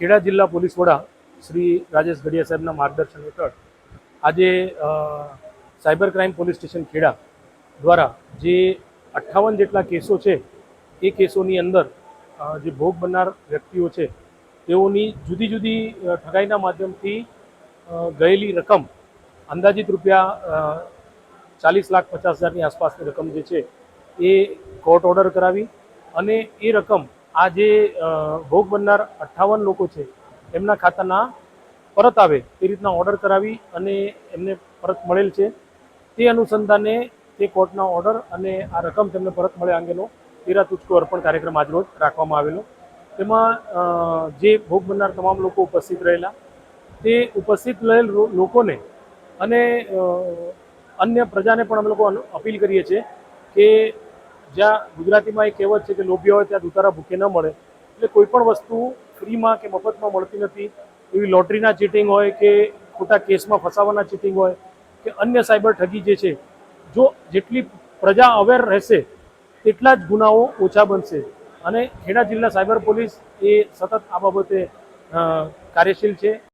ખેડા જિલ્લા પોલીસ વડા શ્રી રાજેશ ગઢિયા સાહેબના માર્ગદર્શન હેઠળ આજે cyber crime police station Kheda દ્વારા જે અઠ્ઠાવન જેટલા કેસો છે, એ કેસોની અંદર જે ભોગ બનનાર વ્યક્તિઓ છે, તેઓની જુદી જુદી ઠગાઈના માધ્યમથી ગયેલી રકમ અંદાજિત રૂપિયા ચાલીસ લાખ પચાસ હજારની આસપાસની રકમ જે છે, એ કોર્ટ ઓર્ડર કરાવી અને એ રકમ આ જે ભોગ બનનાર અઠ્ઠાવન લોકો છે, એમના ખાતાના પરત આવે તે રીતના ઓર્ડર કરાવી અને એમને પરત મળેલ છે. તે અનુસંધાને તે કોર્ટના ઓર્ડર અને આ રકમ તેમને પરત મળે અંગેનો તેરા તુચકો અર્પણ કાર્યક્રમ આજરોજ રાખવામાં આવેલો. તેમાં જે ભોગ બનનાર તમામ લોકો ઉપસ્થિત રહેલા. તે ઉપસ્થિત રહેલ લોકોને અને અન્ય પ્રજાને પણ અમે લોકો અપીલ કરીએ છીએ કે જ્યાં ગુજરાતીમાં એક કહેવત છે કે લોભિયા હોય ત્યાં દુતારા ભૂખે ન મળે. એટલે કોઈ પણ વસ્તુ ફ્રીમાં કે મફતમાં મળતી નથી. એવી લોટરીના ચીટિંગ હોય કે ખોટા કેસમાં ફસાવાના ચીટિંગ હોય કે અન્ય સાયબર ઠગી જે છે, જો જેટલી પ્રજા અવેર રહેશે, તેટલા જ ગુનાઓ ઓછા બનશે. અને ખેડા જિલ્લા સાયબર પોલીસ એ સતત આ બાબતે કાર્યશીલ છે.